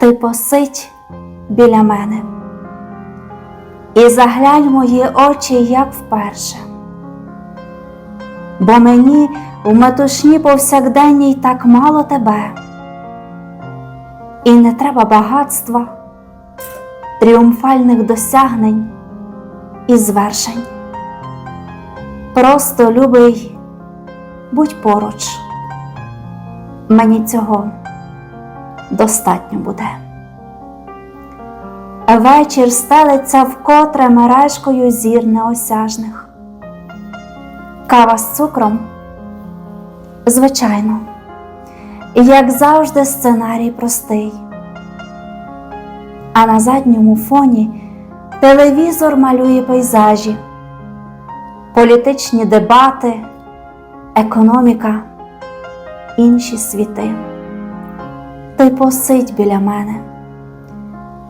Ти посидь біля мене і заглянь мої очі, як вперше. Бо мені в метушні повсякденній так мало тебе, і не треба багатства, тріумфальних досягнень і звершень. Просто любий, будь поруч, мені цього достатньо буде. Вечір стелиться вкотре мережкою зір неосяжних. Кава з цукром, звичайно, як завжди, сценарій простий. А на задньому фоні телевізор малює пейзажі, політичні дебати, економіка, інші світи. Ти посидь біля мене,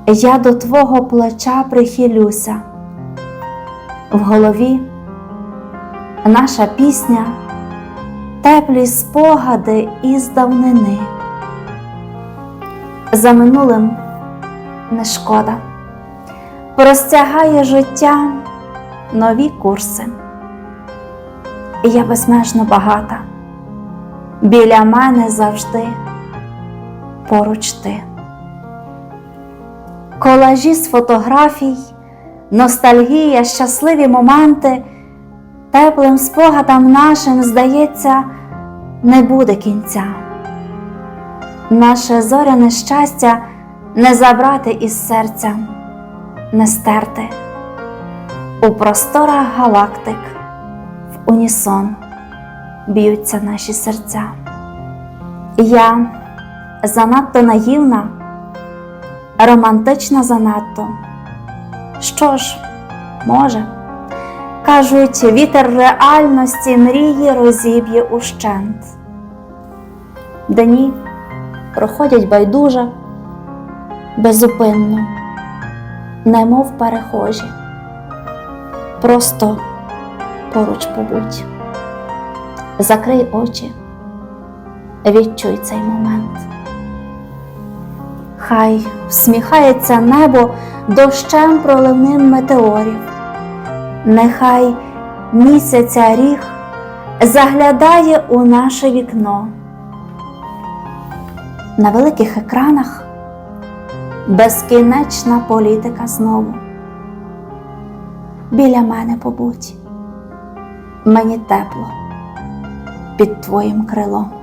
я до твого плеча прихилюся. В голові наша пісня, теплі спогади із давнини. За минулим не шкода, простягає життя нові курси. Я безмежно багата, біля мене завжди поруч ти. Колажі з фотографій, ностальгія, щасливі моменти, теплим спогадам нашим, здається, не буде кінця. Наше зоряне щастя не забрати із серця, не стерти. У просторах галактик в унісон б'ються наші серця. Я занадто наївна, романтична занадто. Що ж, може, кажуть, вітер реальності мрії розіб'є ущент. Дні проходять байдуже, безупинно, немов перехожі. Просто поруч побудь, закрий очі, відчуй цей момент. Хай всміхається небо дощем проливним метеорів, нехай місяця ріг заглядає у наше вікно. На великих екранах безкінечна політика знову. Біля мене побудь, мені тепло під твоїм крилом.